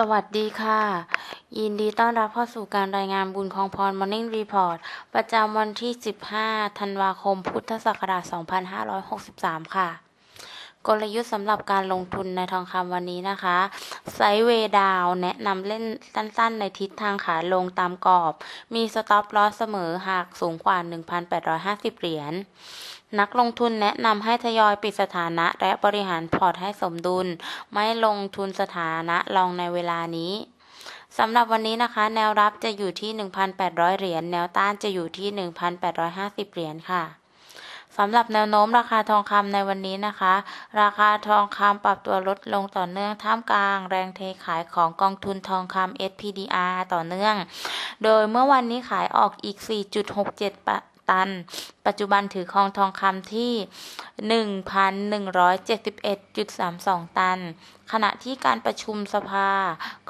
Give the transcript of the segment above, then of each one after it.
สวัสดีค่ะ ยินดีต้อนรับเข้าสู่การรายงานบุญของพร Morning Report ประจำวันที่ 15 ธันวาคม พุทธศักราช 2563 ค่ะ กลยุทธ์สำหรับการลงทุนในทองคำวันนี้นะคะ ไซเวดาวแนะนำเล่นสั้นๆ ในทิศทางขาลงตามกรอบ มีสต็อปลอสเสมอหากสูงกว่า 1,850 เหรียญนักลงทุนแนะนำให้ทยอยปิดสถานะและบริหารพอร์ตให้สมดุล ไม่ลงทุนสถานะรองในเวลานี้สำหรับวันนี้นะคะ แนวรับจะอยู่ที่ 1,800 เหรียญแนวต้านจะอยู่ที่ 1,850 เหรียญค่ะ สำหรับแนวโน้มราคาทองคำในวันนี้นะคะ ราคาทองคำปรับตัวลดลงต่อเนื่องท่ามกลาง แรงเทขายของกองทุนทองคำ SPDR ต่อเนื่อง โดยเมื่อวันนี้ขายออกอีก 4.67ปะตัน ปัจจุบันถือครองทองคำที่ 1,171.32 ตัน ขณะที่การประชุมสภา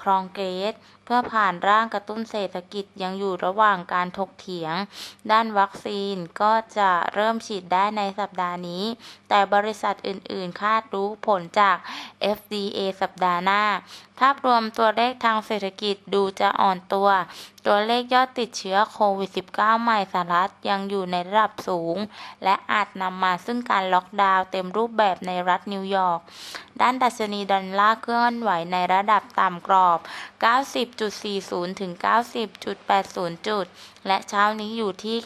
ครองเกรสเพื่อผ่านร่างกระตุ้นเศรษฐกิจยังอยู่ระหว่างการถกเถียง ด้านวัคซีนก็จะเริ่มฉีดได้ในสัปดาห์นี้ แต่บริษัทอื่น ๆ คาดรู้ผลจาก FDA สัปดาห์หน้า ภาพรวมตัวเลขทางเศรษฐกิจดูจะอ่อนตัว ตัวเลขยอดติดเชื้อโควิด -19 ใหม่สหรัฐยังอยู่ในระดับสูง และอาจนำมาซึ่งการล็อกดาวน์เต็มรูปแบบในรัฐนิวยอร์ก ด้านดัชนีดอลลาร์เคลื่อนไหวในระดับต่ำกรอบ 90.40 ถึง 90.80 จุด และเช้านี้อยู่ที่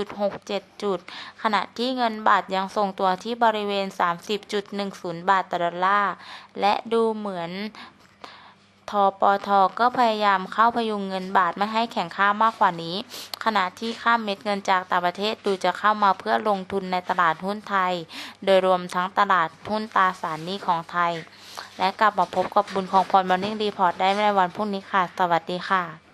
90.67 จุด ขณะที่เงินบาทยังทรงตัวที่บริเวณ 30.10 บาทต่อดอลลาร์ และดูเหมือน ทปทก็พยายามเข้าพยุงเงินบาทไม่ให้แข็งค่ามากกว่านี้ ขณะที่ค่าเม็ดเงินจากต่างประเทศดูจะเข้ามาเพื่อลงทุนในตลาดหุ้นไทย โดยรวมทั้งตลาดหุ้นตราสารหนี้ของไทย และกลับมาพบกับบุญของพรมอร์นิ่งรีพอร์ตได้ในวันพรุ่งนี้ค่ะ สวัสดีค่ะ